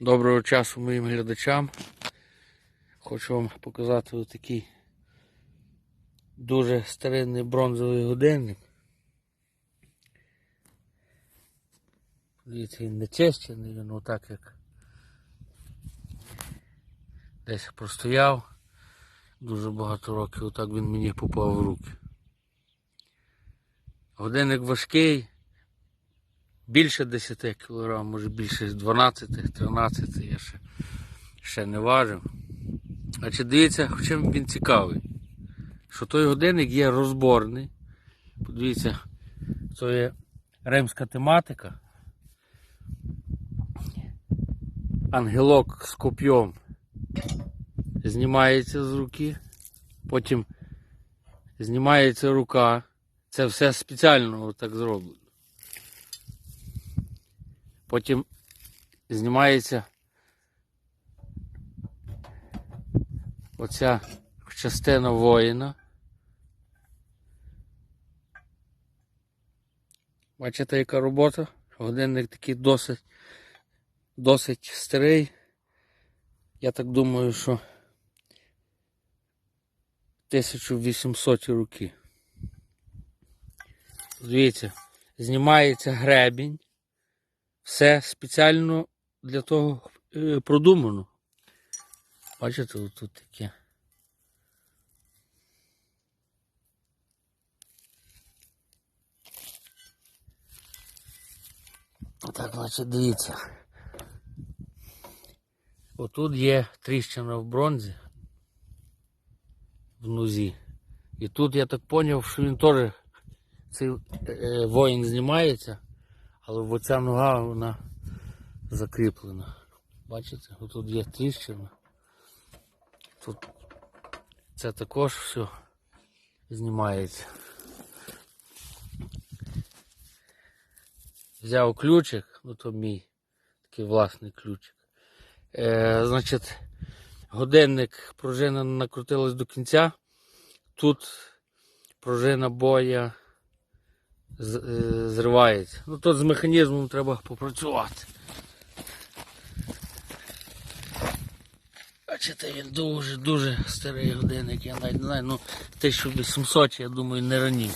Доброго часу моїм глядачам. Хочу вам показати отакий дуже старинний бронзовий годинник. Дивіться, він не чищений, він отак як десь простояв. Дуже багато років, отак він мені попав в руки. Годинник важкий, більше 10 кг, може більше 12-13, я ще, ще не важив. А чи дивіться, чим він цікавий? Що той годинник є розборний. Подивіться, це є римська тематика. Ангелок з коп'єм знімається з руки, потім знімається рука. Це все спеціально так зроблено. Потім знімається оця частина воїна. Бачите, яка робота? Годинник такий досить, досить старий. Я так думаю, що 1800 роки. Дивіться, знімається гребінь. Все спеціально для того е, продумано. Бачите, тут таке. Так, значить, дивіться. Отут є тріщина в бронзі в нозі. І тут я так зрозумів, що він теж цей е, воїн знімається, але оця нога вона закріплена. Бачите, тут є тріщина. Тут це також все знімається. Взяв ключик, ну то мій такий власний ключик. Е, значить, годинник пружина накрутилась до кінця. Тут пружина боя зривається. Ну тут з механізмом треба попрацювати. Бачите, він дуже-дуже старий годинник, я навіть не знаю, ну 1800, я думаю, не раніше.